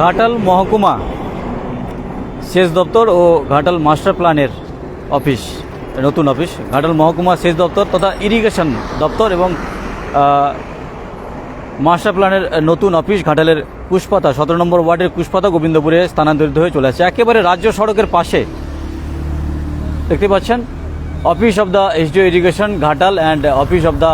ঘাটাল মহকুমা সেচ দপ্তর ও ঘাটাল মাস্টার প্ল্যানের অফিস, নতুন অফিস। ঘাটাল মহকুমা সেচ দপ্তর তথা ইরিগেশন দপ্তর এবং মাস্টার প্ল্যানের নতুন অফিস ঘাটালের কুশপাতা, সতেরো নম্বর ওয়ার্ডের কুশপাতা গোবিন্দপুরে স্থানান্তরিত হয়ে চলে আসছে একেবারে রাজ্য সড়কের পাশে। দেখতে পাচ্ছেন? Office of the SDO irrigation, Ghatal and office of the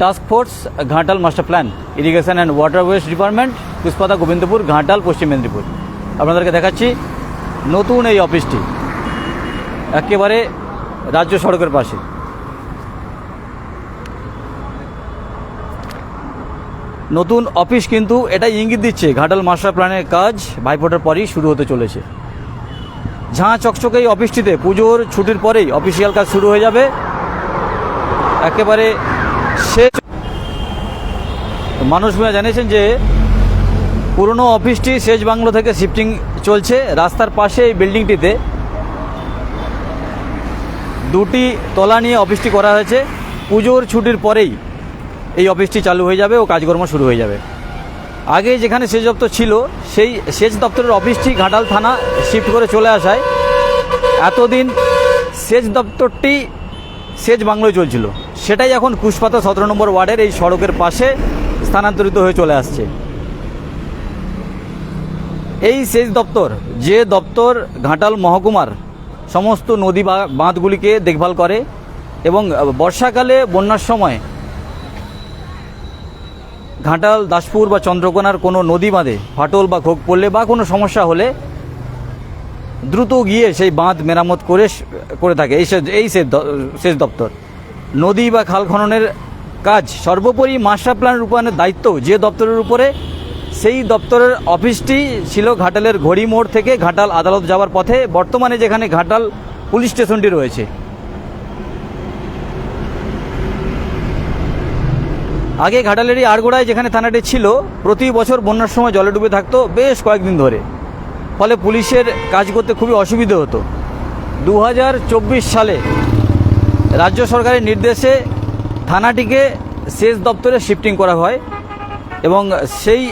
task force, Ghatal master plan, irrigation and water waste department. Pushpata Gobindapur, Ghatal, Paschim Medinipur. আপনাদেরকে দেখাচ্ছি নতুন এই অফিসটি। একেবারে রাজ্য সড়কের পাশে। নতুন অফিস কিন্তু এটাই ইঙ্গিত দিচ্ছে। ঘাটাল মাস্টার প্ল্যানের কাজ ভাইফোঁটার পরই শুরু হতে চলেছে। ঝাঁ চকচকে এই অফিসটিতে পুজোর ছুটির পরেই অফিসিয়াল কাজ শুরু হয়ে যাবে। একেবারে শেষ। মানুষ মিয়া জানিয়েছেন যে পুরনো অফিসটি সেচ বাংলো থেকে শিফটিং চলছে। রাস্তার পাশে এই বিল্ডিংটিতে দুটি তলা নিয়ে অফিসটি করা হয়েছে। পুজোর ছুটির পরেই এই অফিসটি চালু হয়ে যাবে ও কাজকর্ম শুরু হয়ে যাবে। আগে যেখানে সেচ দপ্তর ছিল, সেই সেচ দপ্তরের অফিসটি ঘাটাল থানা শিফট করে চলে আসায় এতদিন সেচ দপ্তরটি সেচ বাংলোয় চলছিল। সেটাই এখন কুশপাতা সতেরো নম্বর ওয়ার্ডের এই সড়কের পাশে স্থানান্তরিত হয়ে চলে আসছে। এই সেচ দপ্তর, যে দপ্তর ঘাটাল মহকুমার সমস্ত নদী বাঁধগুলিকে দেখভাল করে এবং বর্ষাকালে বন্যার সময় ঘাটাল, দাসপুর বা চন্দ্রকোনার কোনো নদী বাঁধে, ফাটল বা খোক পড়লে বা কোনো সমস্যা হলে দ্রুত গিয়ে সেই বাঁধ মেরামত করে করে থাকে এই এই সেচ দপ্তর। নদী বা খাল খননের কাজ সর্বোপরি মাস্টার প্ল্যান রূপায়ণের দায়িত্ব যে দপ্তরের উপরে সেই দপ্তরের অফিসটি ছিল ঘাটালের ঘড়ি মোড় থেকে ঘাটাল আদালত যাওয়ার পথে। বর্তমানে যেখানে ঘাটাল পুলিশ স্টেশনটি রয়েছে। আগে ঘাটালেরই আড়গোড়ায় যেখানে থানাটি ছিল, প্রতি বছর বন্যার সময় জলে ডুবে থাকতো বেশ কয়েকদিন ধরে। ফলে পুলিশের কাজ করতে খুবই অসুবিধে হতো। দু হাজার চব্বিশ সালে রাজ্য সরকারের নির্দেশে থানাটিকে সেচ দপ্তরে শিফটিং করা হয় এবং সেই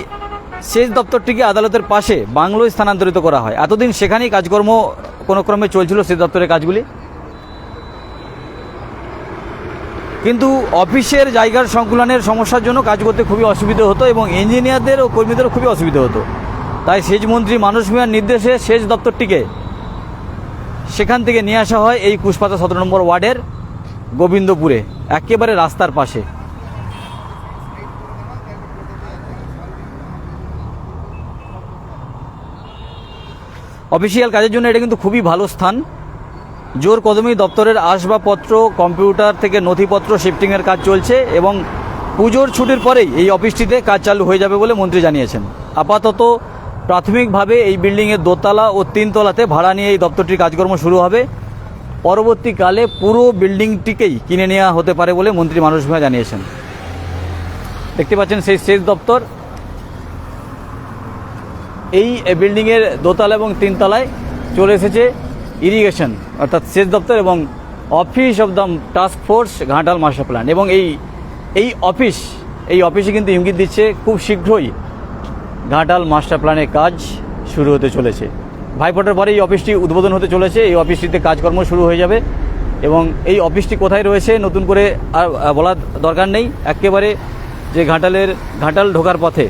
সেচ দপ্তরটিকে আদালতের পাশে বাংলোয় স্থানান্তরিত করা হয়। এতদিন সেখানেই কাজকর্ম কোনো ক্রমে চলছিল সেচ দপ্তরের কাজগুলি? কিন্তু অফিসের জায়গার সংকুলনের সমস্যার জন্য কাজ করতে খুবই অসুবিধে হতো এবং ইঞ্জিনিয়ারদের ও কর্মীদেরও খুবই অসুবিধে হতো। তাই সেচ মন্ত্রী মানুষ মিয়ার নির্দেশে সেচ দপ্তরটিকে সেখান থেকে নিয়ে আসা হয় এই কুশপাতা সতেরো নম্বর ওয়ার্ডের গোবিন্দপুরে, একেবারে রাস্তার পাশে। অফিসিয়াল কাজের জন্য এটা কিন্তু খুবই ভালো স্থান। জোর কদমি দপ্তরের আসবাবপত্র, কম্পিউটার থেকে নথিপত্র শিফটিংয়ের কাজ চলছে এবং পুজোর ছুটির পরেই এই অফিসটিতে কাজ চালু হয়ে যাবে বলে মন্ত্রী জানিয়েছেন। আপাতত প্রাথমিকভাবে এই বিল্ডিংয়ের দোতলা ও তিনতলাতে ভাড়া নিয়ে এই দপ্তরটির কাজকর্ম শুরু হবে। পরবর্তীকালে পুরো বিল্ডিংটিকেই কিনে নেওয়া হতে পারে বলে মন্ত্রী মানুষ জানিয়েছেন। দেখতে পাচ্ছেন সেই সেচ দপ্তর। এই বিল্ডিংয়ের দোতলা এবং তিনতলায় চলে এসেছে ইরিগেশন অর্থাৎ সেচ দপ্তর এবং office of the task force Ghatal master plan এবং এই এই অফিস এই অফিসে কিন্তু ইঙ্গিত দিচ্ছে খুব শীঘ্রই ঘাটাল মাস্টার প্ল্যানের কাজ শুরু হতে চলেছে। ভাইফোঁটার পরে এই অফিসটি উদ্বোধন হতে চলেছে, এই অফিসটিতে কাজকর্ম শুরু হয়ে যাবে এবং এই অফিসটি কোথায় রয়েছে নতুন করে আর বলার দরকার নেই। একেবারে যে ঘাটালের, ঘাটাল ঢোকার পথে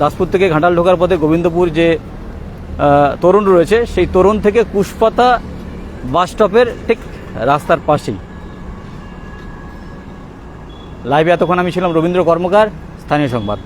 দাসপুর থেকে ঘাটাল ঢোকার পথে গোবিন্দপুর যে তরুণ রয়েছে, সেই তরুণ থেকে কুশপাতা বাস স্টপের ঠিক রাস্তার পাশেই। লাইভে এতক্ষণ আমি ছিলাম রবীন্দ্র কর্মকার, স্থানীয় সংবাদ।